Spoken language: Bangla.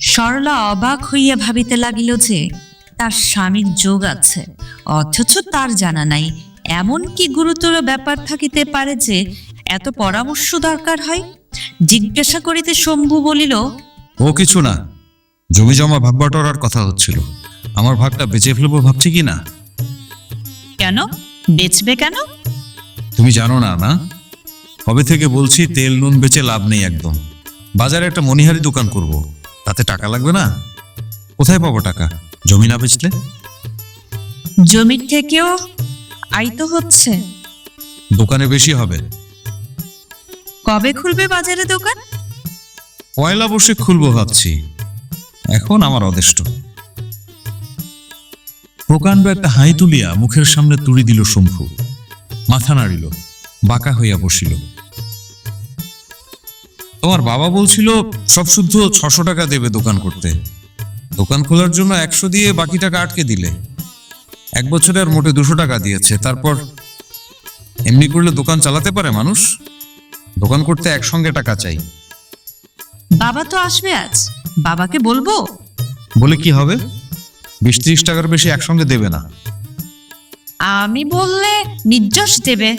সরলা অবাক হইয়া ভাবিতে লাগিল যে তার স্বামীর যোগ আছে। অথচ তার জানা নাই এমন কি গুরুতর ব্যাপার থাকিতে পারে যে এত পরামর্শ দরকার হয়? জিজ্ঞাসা করিতে শম্ভু বলিল ও কিছু না। জমি জমা ভাগ বাটোয়ারার কথা হচ্ছিল। আমার ভাগটা বেঁচে ফেলব ভাবছি কি না? কেন? বেচবে কেন? তুমি জানো না না? কবে থেকে বলছি তেল নুন বেচে লাভ নেই একদম। বাজারে একটা মনিহারি দোকান করব। তাতে টাকা লাগবে না? কোথায় পাবো টাকা? জমি না বেচলে? জমির থেকেও আয় তো হচ্ছে। দোকানে বেশি হবে। কবে খুলবে বাজারে দোকান? পয়লা বসে খুলবো ভাবছি। এখন আমার অদেষ্ট। প্রকাণ্ড একটা হাই তুলিয়া মুখের সামনে তুড়ি দিল শম্ভু। মাথা নাড়িল বাঁকা হইয়া বসিল। তোমার বাবা বলছিল সব শুদ্ধ ছশো টাকা দেবে দোকান করতে। দোকান খোলার জন্য একশো দিয়ে বাকি টাকা আটকে দিলে। এক বছরে আর মোটে দুশো টাকা দিয়েছে তারপর এমনি করলে দোকান চালাতে পারে মানুষ? দোকান করতে একসঙ্গে টাকা চাই। বাবা তো আসবে আজ। বাবাকে বলব? বলে কি হবে? বিশ ত্রিশ টাকার বেশি একসঙ্গে দেবে না। আমি বললে নির্যশ দেবে।